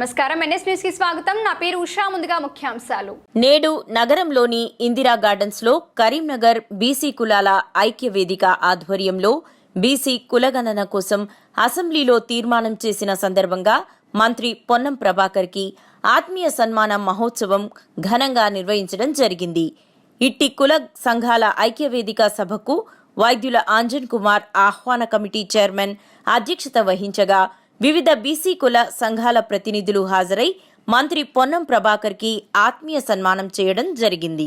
నమస్కారం. ఎన్ఎస్ న్యూస్కి స్వాగతం. నా పేరు ఉషా. ముందుగా ముఖ్యాంశాలు. నేడు నగరంలోని ఇందిరా గార్డెన్స్లో కరీంనగర్ బీసీ కులాల ఐక్య వేదిక ఆధ్వర్యంలో బీసీ కులగణన కోసం అసెంబ్లీలో తీర్మానం చేసిన సందర్భంగా మంత్రి పొన్నం ప్రభాకర్కి ఆత్మీయ సన్మాన మహోత్సవం ఘనంగా నిర్వహించడం జరిగింది. ఇట్టి కుల సంఘాల ఐక్య వేదిక సభకు వైద్యుల ఆంజన్ కుమార్ ఆహ్వాన కమిటీ చైర్మన్ అధ్యక్షత వహించగా వివిధ బీసీ కుల సంఘాల ప్రతినిధులు హాజరై మంత్రి పొన్నం ప్రభాకర్కి ఆత్మీయ సన్మానం చేయడం జరిగింది.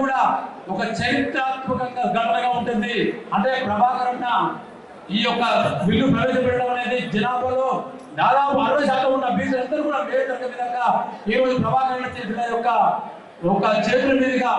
కూడా ఒక చరిత్రాత్మకంగా ఘటనగా ఉంటుంది. అంటే ప్రభాకర్ అన్న ఈ యొక్క బిల్లు ప్రవేశపెట్టడం అనేది జనాభాలో దాదాపు అరవై శాతం ఉన్న బీసీలందరూ కూడా మేలు విధంగా ఈ రోజు ప్రభాకర్ అన్న చేసిన యొక్క ఒక చేతుల మీదుగా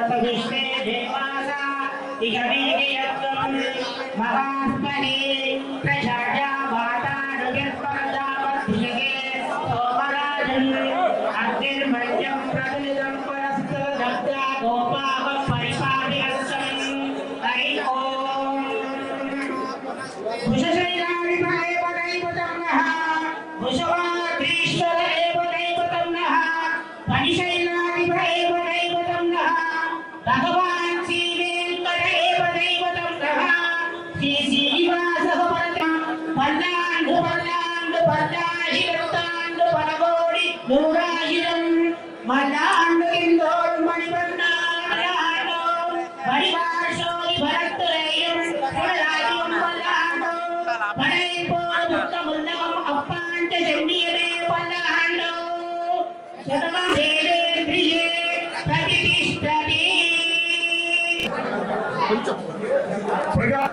उपविष्टे देवासा इगवीर्यत्वं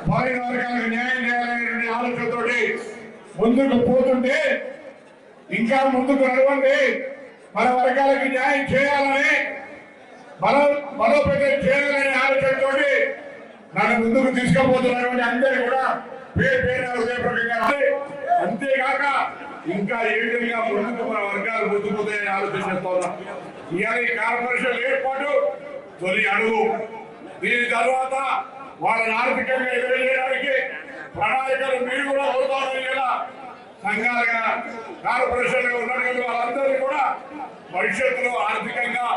పాడిన వర్గాలకు న్యాయం చేయాలనేటువంటి ఆలోచనతోటి ముందుకు పోతుంటే ఇంకా ముందుకు నడవండి. మన వర్గాలకు న్యాయం చేయాలని బలో బలోపేతం చేయాలనే ఆలోచనతో నన్ను ముందుకు తీసుకుపోతున్నటువంటి అందరూ కూడా పేరు పేరు హృదయపూర్వకంగా అంతేకాక ఇంకా ఏ విధంగా ముందుకు మన వర్గాలు ముందుకుపోతాయని ఆలోచన చేస్తా ఉన్నా. ఇవాళ ఈ కార్పొరేషన్ ఏర్పాటు తొలి అడుగు. దీని తర్వాత వాళ్ళని ఆర్థికంగా ఎదురయ్యడానికి ప్రణాళికలు మీరు కూడా కోరుతారు ఇలా సంఘాలుగా కార్పొరేషన్ ఉన్నటువంటి వాళ్ళందరినీ కూడా భవిష్యత్తులో ఆర్థికంగా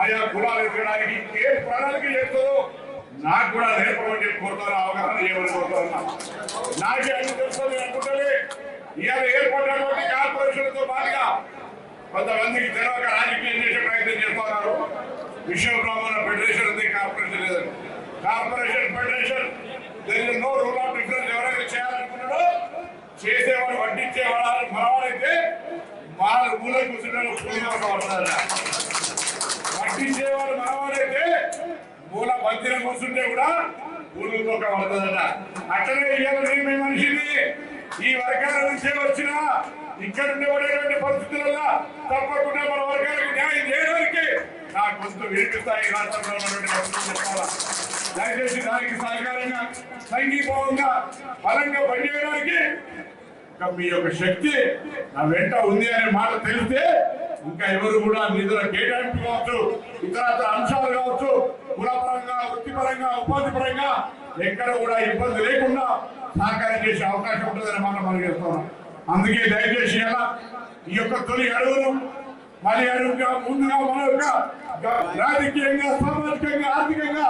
ఆయా కులాలు ఎదగడానికి ఏ ప్రణాళిక చేస్తారో నాకు కూడా నేర్పమని చెప్పి కోరుతాను అవగాహన చేయమని కోరుతాను. నాకే అన్ని తెలుస్తుంది అనుకుంటే ఇవాళ ఏర్పడినటువంటి కార్పొరేషన్తో పాటుగా కొంతమందికి తెలియక రాజకీయం చేసే ప్రయత్నం చేస్తున్నారు. విశ్వ బ్రాహ్మణ ఫెడరేషన్ ఉంది కార్పొరేషన్ లేదండి కార్పొరేషన్ ఫెడరేషన్ దేని నో రూల్ ఆఫ్ డిఫరెన్స్ ఎవరైతే చేయాలనుకున్నాడో చేసేవాడు వడ్డించేవాడు మనవాడైతే మా ఊళ్ళో కూర్చుంటే పడుతుందన్న వడ్డించేవాడు మనవాడైతే మూల మధ్యన కూర్చుంటే కూడా ఊళ్ళో పడుతుందట. అట్లనే ఇవ్వాలి మీ మనిషిని ఈ వర్గాల నుంచే వచ్చిన ఇక్కడ ఉండేటువంటి పరిస్థితులలో తప్పకుండా మన వర్గాలకు న్యాయం చేయడానికి నా గొంతు వినిపిస్తాయి. రాష్ట్రంలో ఉన్నటువంటి భక్తులు చెప్పాలా? దయచేసి దానికి సహకారంగా సంఘీభావంగా బలంగా పనిచేయడానికి మీ యొక్క శక్తి నా వెంట ఉంది అనే మాట తెలిస్తే ఇంకా ఎవరు కూడా నిధుల కేటాయింపు కావచ్చు ఇతర అంశాలు కావచ్చు కులపరంగా వృత్తిపరంగా ఉపాధి పరంగా ఎక్కడ కూడా ఇబ్బంది లేకుండా సహకారం చేసే అవకాశం ఉంటుందని మాట మనం చేస్తున్నాం. అందుకే దయచేసి ఎలా ఈ యొక్క తొలి అడుగును మరి అడుగుగా ముందుగా మన యొక్క రాజకీయంగా సామాజికంగా ఆర్థికంగా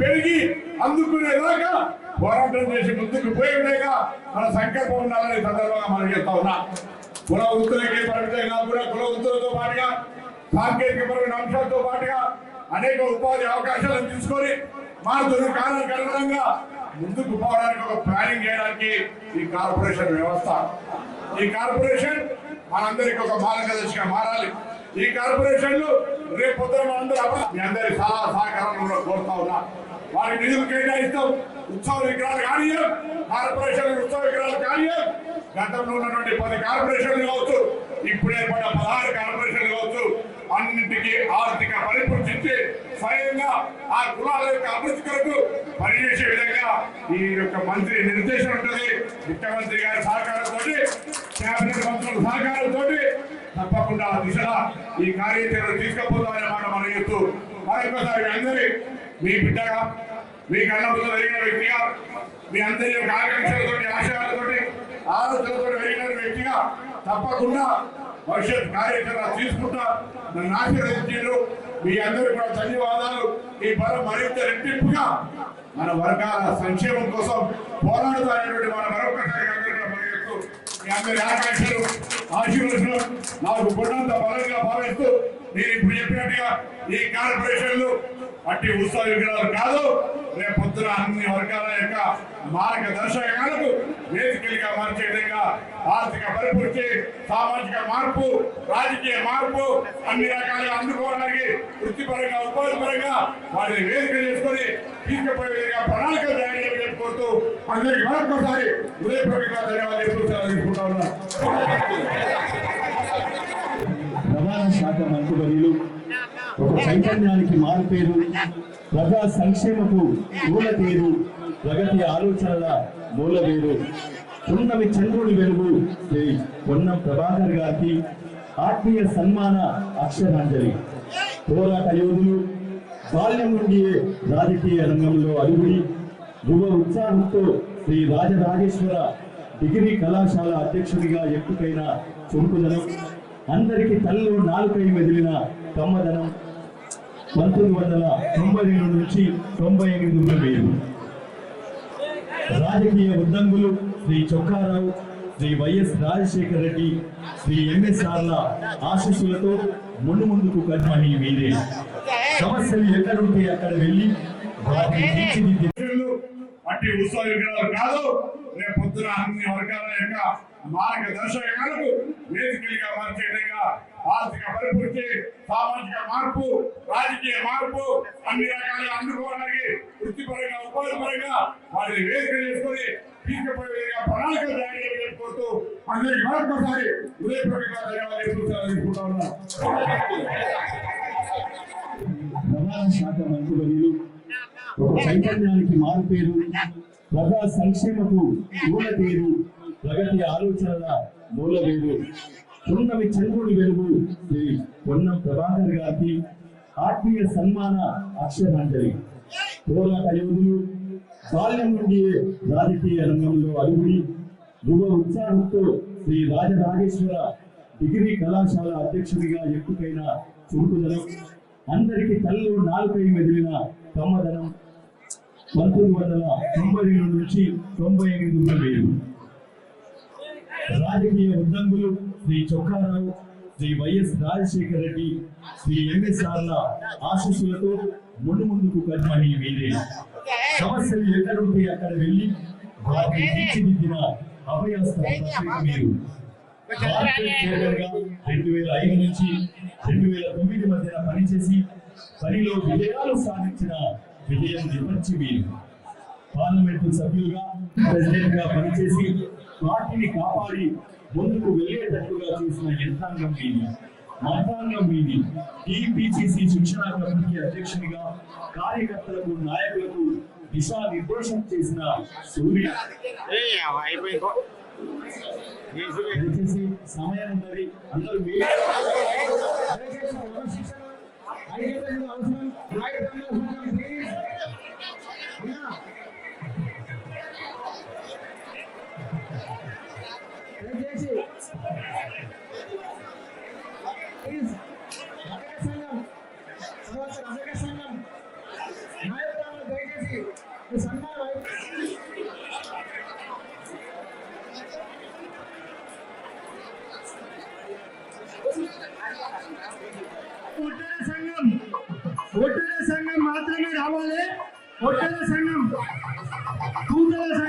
పెరిగి అందుకునేదాకా పోరాటం చేసి ముందుకు పోయేలాగా మన సంకల్పం ఉండాలని సందర్భంగా మనం చెప్తా ఉన్నా. కుల వృత్తులకే పరిమితం కాకుండా కుల వృత్తులతో పాటుగా సాంకేతికపరమైన అంశాలతో పాటుగా అనేక ఉపాధి అవకాశాలను తీసుకొని మా కాలం అనుగుణంగా ముందుకు పోవడానికి ఒక ప్లానింగ్ చేయడానికి ఈ కార్పొరేషన్ వ్యవస్థ. ఈ కార్పొరేషన్ మనందరికి ఒక మార్గదర్శిగా మారాలి. ఈ కార్పొరేషన్ రేపు పొద్దున మనందరూ అవ- మీ అందరి సలహా సహకారంలో కోరుతా ఉన్నా. వారి నిధులు కేటాయిస్తాం ఉత్సవ విగ్రహాలు కానీ కార్పొరేషన్ ఉత్సవ విగ్రహాలు కానీ గతంలో ఉన్నటువంటి పది కార్పొరేషన్లు కావచ్చు ఇప్పుడే పడ్డ పదహారు కార్పొరేషన్లు కావచ్చు అన్నింటికి ఆర్థిక పరిపుష్టి స్వయంగా ఆ కులాల యొక్క అభివృద్ధి కొరకు పనిచేసే విధంగా ఈ యొక్క మంత్రి నిర్దేశం ఉంటుంది. ముఖ్యమంత్రి గారి సహకారంతో కేబినెట్ మంత్రుల సహకారంతో తప్పకుండా దిశగా ఈ కార్యాచరణ తీసుకుపోతామనే మాట మనం చెప్తూ మరొకసారి అందరి మీ బిడ్డగా మీ కళ్ళబుద్ధ పెరిగిన వ్యక్తిగా మీ అందరి యొక్క ఆకాంక్షలతోటి ఆశయాలతోటి ఆలోచనలతో పెరిగిన వ్యక్తిగా తప్పకుండా భవిష్యత్ కార్యాచరణ తీసుకుంటా నన్ను ఆశీర్వదించారు మీ అందరికీ కూడా ధన్యవాదాలు. ఈ బలం మరింత రెట్టింపుగా మన వర్గాల సంక్షేమం కోసం పోరాడుతానటువంటి మన మరొకసారి అందరికీ మీ అందరి ఆకాంక్షలు ఆశీర్వచనం నాకు కొండంత బలంగా భావిస్తూ నేను ఇప్పుడు చెప్పినట్టుగా ఈ కార్పొరేషన్లు అట్టి ఉత్సవ విగ్రహాలు కాదు రేపు పొద్దున అన్ని వర్గాల యొక్క మార్గదర్శకాలకు వేదికలుగా మార్చే విధంగా ఆర్థిక పరిపూర్తి సామాజిక మార్పు రాజకీయ మార్పు అన్ని రకాలుగా అందుకోవడానికి వృత్తిపరంగా ఉపాధిపరంగా వారిని వేదిక చేసుకుని తీసుకుపోయే విధంగా ప్రణాళిక తయారు చేయాలని కోరుతూ అందరికీ మరొకసారి హృదయపూర్వకంగా ధన్యవాదాలు చెప్తూ సెలవు తీసుకుంటా ఉన్నాను. రవాణా శాఖ మంత్రివర్యులు ఒక చైతన్యానికి మారుపేరు ప్రజా సంక్షేమకు మూల పేరు ప్రగతి ఆలోచనల మూల పేరు. పున్నమి చంద్రుడి వెలుగు. శ్రీ పొన్నం ప్రభాకర్ గారికి ఆత్మీయ సన్మాన అక్షరాంజలి. పోరాట యోధులు బాల్యం నుండి రాజకీయ రంగంలో అడుగుడి. యువ ఉత్సాహంతో శ్రీ రాజరాజేశ్వర డిగ్రీ కళాశాల అధ్యక్షుడిగా ఎక్కువైన చురుకుదనం అందరికీ తల్లు నాలుకై మెదిలిన కమ్మదనం. పంతొమ్మిది వందల తొంభై రెండు నుంచి తొంభై ఎనిమిది వేలు రాజకీయ ఉద్దంగులు శ్రీ చొక్కారావు శ్రీ వైఎస్ రాజశేఖర రెడ్డి శ్రీ ఎంఎస్ఆర్ల ఆశీస్సులతో ముందు ముందుకు కర్మని మీరే సమస్యలు ఎక్కడుంటే అక్కడ వెళ్ళి వాటిని అట్టి ఉత్సవ విగ్రహాలు కాదు రేపు పొద్దున అన్ని వర్గాల యొక్క మార్గదర్శకాలకు వేదికలుగా మార్చే విధంగా ఆర్థిక పరిపూర్తి సామాజిక మార్పు రాజకీయ మార్పు అన్ని రకాలుగా అందుకోవడానికి వృత్తిపరంగా ఉపాధిపరంగా వారిని వేదిక చేసుకుని తీసుకుపోయేగా విధంగా ప్రణాళికలు తయారు చేసుకుంటూ కోరుతూ అందరికీ మరొకసారి హృదయపూర్వకంగా ధన్యవాదాలు చెప్తూ తీసుకుంటా ఉన్నాను. రవాణా శాఖ మంత్రివర్యులు ఒక చైతన్యానికి మారుపేరు ప్రజా సంక్షేమకు మూల పేరు ప్రగతి ఆలోచనల మూల పేరు. పున్నమి చంద్రుని వెలుగు. శ్రీ పొన్నం ప్రభాకర్ గారికి ఆత్మీయ సన్మాన అక్షరాంజలి. పోరాట యోధులు బాల్యం నుండి రాజకీయ రంగంలో అడుగుడి. యువ ఉత్సాహంతో శ్రీ రాజరాజేశ్వర డిగ్రీ కళాశాల అధ్యక్షుడిగా ఎంపికైన చురుకుదనం. అందరికి తల్లు నాలుకై మెదిలిన కమ్మదనం పంతొమ్మిది వందల తొంభై రెండు నుంచి తొంభై ఎనిమిది వేలు రాజకీయ ఉద్దంగులు శ్రీ చొక్కారావు శ్రీ వైఎస్ రాజశేఖర రెడ్డి శ్రీ ఎంఎస్ఆర్ల ఆశీస్సులతో ముందు ముందుకు కర్మని వీరే సమస్యలు ఎక్కడుంటే అక్కడ వెళ్ళి వాటిని తీర్చిదిద్దిన అభయాస్త మీరు. రెండు వేల ఐదు నుంచి రెండు వేల తొమ్మిది మధ్యన పనిచేసి పనిలో విజయాలు సాధించిన విజయం నిపంచి మీరు. పార్లమెంటు సభ్యులుగా ప్రెసిడెంట్గా పనిచేసి పార్టీని కాపాడి ముందుకు వెళ్ళేటట్టుగా చేసిన యంత్రాంగం మీది. మంత్రాంగం మీది. టీపీసీసీ శిక్షణ కమిటీ అధ్యక్షునిగా కార్యకర్తలకు నాయకులకు దిశా నిర్దేశం చేసిన సూర్య. దయచేసి సమయం ఉన్నది అందరూ అవసరం. నాయకత్వం అవసరం ప్లీజ్ అన్నా దయచేసి ప్లీజ్ రజక సంఘం తర్వాత రజక సంఘం నాయకులను దయచేసి ఈ సన్మానం అయి- ఒట్టేర సంఘం ఒట్టేర సంఘం మాత్రమే రావాలి ఒట్టల సంఘం కూతల సంఘం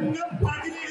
não pode